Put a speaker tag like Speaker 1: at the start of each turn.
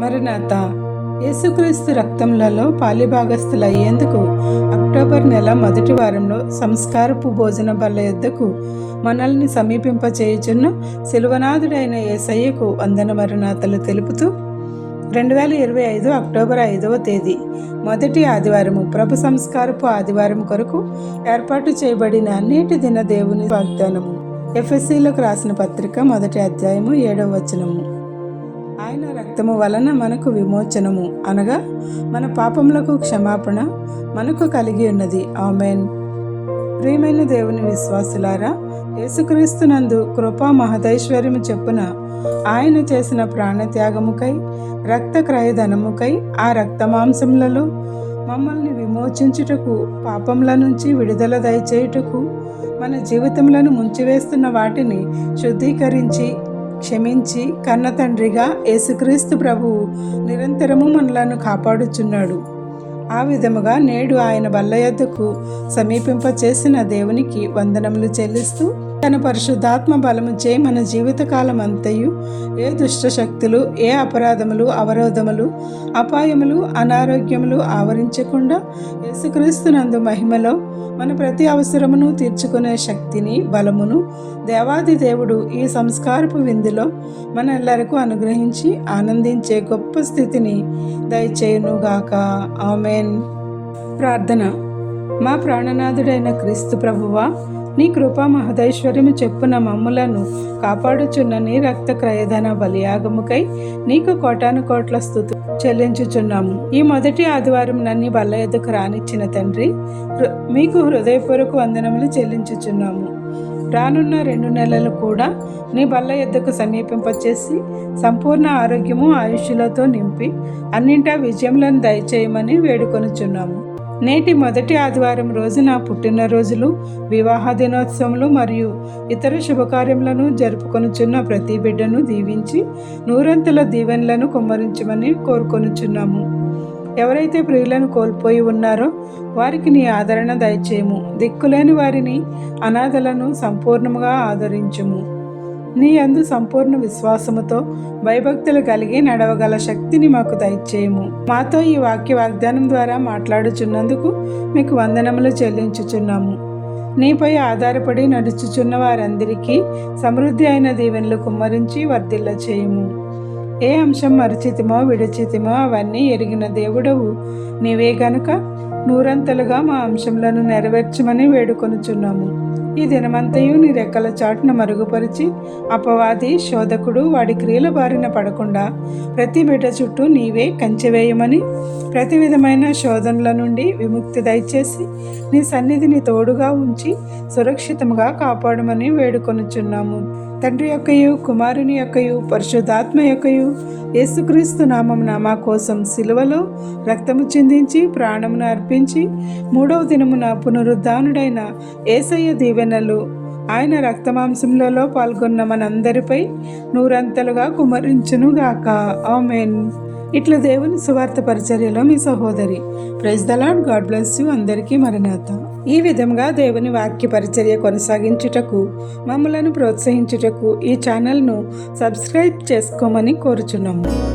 Speaker 1: మరణాత. యేసుక్రీస్తు రక్తములలో పాలిభాగస్థులయ్యేందుకు అక్టోబర్ నెల మొదటి వారంలో సంస్కారపు భోజన బల్ల యొద్దకు మనల్ని సమీపింపచేయుచున్న శిలువనాథుడైన యేసయ్యకు వందన మరణాతలు తెలుపుతూ రెండు వేల ఇరవై ఐదు అక్టోబర్ ఐదవ తేదీ మొదటి ఆదివారము ప్రభు సంస్కారపు ఆదివారం కొరకు ఏర్పాటు చేయబడిన నేటి దిన దేవుని వాగ్దానము. ఎఫ్ఎస్సీలకు రాసిన పత్రిక మొదటి అధ్యాయము ఏడవ వచనము. ఆయన రక్తము వలన మనకు విమోచనము అనగా మన పాపములకు క్షమాపణ మనకు కలిగి ఉన్నది. ఆమెన్. ప్రియమైన దేవుని విశ్వాసులారా యేసుక్రీస్తునందు కృపా మహదైశ్వర్యము చెప్పున ఆయన చేసిన ప్రాణత్యాగముకై రక్త క్రయధనముకై ఆ రక్తమాంసములలో మమ్మల్ని విమోచించుటకు పాపముల నుంచి విడుదల దయచేయుటకు మన జీవితములను ముంచివేస్తున్న వాటిని శుద్ధీకరించి క్షమించి కన్న తండ్రిగా యేసుక్రీస్తు ప్రభువు నిరంతరము మనలను కాపాడుచున్నాడు. ఆ విధముగా నేడు ఆయన బల్ల యొద్దకు సమీపింప చేసిన దేవునికి వందనములు చెల్లిస్తూ తన పరిశుద్ధాత్మ బలముచే మన జీవితకాలం అంతయు ఏ దుష్ట శక్తులు ఏ అపరాధములు అవరోధములు అపాయములు అనారోగ్యములు ఆవరించకుండా యేసుక్రీస్తునందు మహిమలో మన ప్రతి అవసరమును తీర్చుకునే శక్తిని బలమును దేవాది దేవుడు ఈ సంస్కారపు విందులో మనెల్లరకు అనుగ్రహించి ఆనందించే గొప్ప స్థితిని దయచేయునుగాక. ఆమెన్. ప్రార్థన. మా ప్రాణనాథుడైన క్రీస్తు ప్రభువా నీ కృపా మహదైశ్వర్యము చెప్పున మమ్ములను కాపాడుచున్న నీ రక్త క్రయధన బలియాగముకై నీకు కోటాను కోట్ల స్థుతు చెల్లించుచున్నాము. ఈ మొదటి ఆదివారం నన్ను బల్ల ఎదుకు రానిచ్చిన తండ్రి మీకు హృదయపూర్వక వందనములు చెల్లించుచున్నాము. రానున్న రెండు నెలలు కూడా నీ బల్ల ఎద్దకు సమీపింపచేసి సంపూర్ణ ఆరోగ్యము ఆయుష్యులతో నింపి అన్నింటా విజయములను దయచేయమని వేడుకొనుచున్నాము. నేటి మొదటి ఆదివారం రోజున పుట్టినరోజులు వివాహ దినోత్సవములు మరియు ఇతర శుభకార్యములను జరుపుకొనుచున్న ప్రతి బిడ్డను దీవించి నూరంతుల దీవెనలను కుమ్మరించమని కోరుకొనుచున్నాము. ఎవరైతే ప్రియులను కోల్పోయి ఉన్నారో వారికి నీ ఆదరణ దయచేయము. దిక్కులేని వారిని అనాథలను సంపూర్ణముగా ఆదరించుము. నీ అందు సంపూర్ణ విశ్వాసముతో భయభక్తులు కలిగి నడవగల శక్తిని మాకు దయచేయము. మాతో ఈ వాక్య వాగ్దానం ద్వారా మాట్లాడుచున్నందుకు మీకు వందనములు చెల్లించుచున్నాము. నీపై ఆధారపడి నడుచుచున్న వారందరికీ సమృద్ధి అయిన దీవెనలు కుమ్మరించి వర్ధిల్ల చేయము ఏ అంశం మరచితిమో విడచితిమో అవన్నీ ఎరిగిన దేవుడవు. నీవే గనుక నూరంతలుగా మా అంశంలను నెరవేర్చమని వేడుకొనుచున్నాము. ఈ దినమంతయు నీ రెక్కల చాటున మరుగుపరిచి అపవాది శోధకుడు వాడి క్రియల బారిన పడకుండా ప్రతి బిడ్డ చుట్టూ నీవే కంచెవేయమని ప్రతి విధమైన శోధనల నుండి విముక్తి దయచేసి నీ సన్నిధిని తోడుగా ఉంచి సురక్షితంగా కాపాడమని వేడుకొనుచున్నాము. తండ్రి యొక్కయు కుమారుని యొక్కయు పరిశుద్ధాత్మ యొక్కయు యేసుక్రీస్తు నామమున మా కోసం సిలువలో రక్తము చిందించి ప్రాణమును అర్పించి మూడవ దినమున పునరుద్ధానుడైన ఏసయ్య దీవెనలు ఆయన రక్తమాంసములలో పాల్గొన్న మనందరిపై నూరంతలుగా కుమరించునుగాక. ఆమెన్. ఇట్లా దేవుని సువార్త పరిచర్యలో మీ సహోదరి praise the lord God bless you. అందరికీ మరణాత. ఈ విధంగా దేవుని వాక్య పరిచర్య కొనసాగించుటకు మమ్మలను ప్రోత్సహించుటకు ఈ ఛానల్ను సబ్స్క్రైబ్ చేసుకోమని కోరుచున్నాము.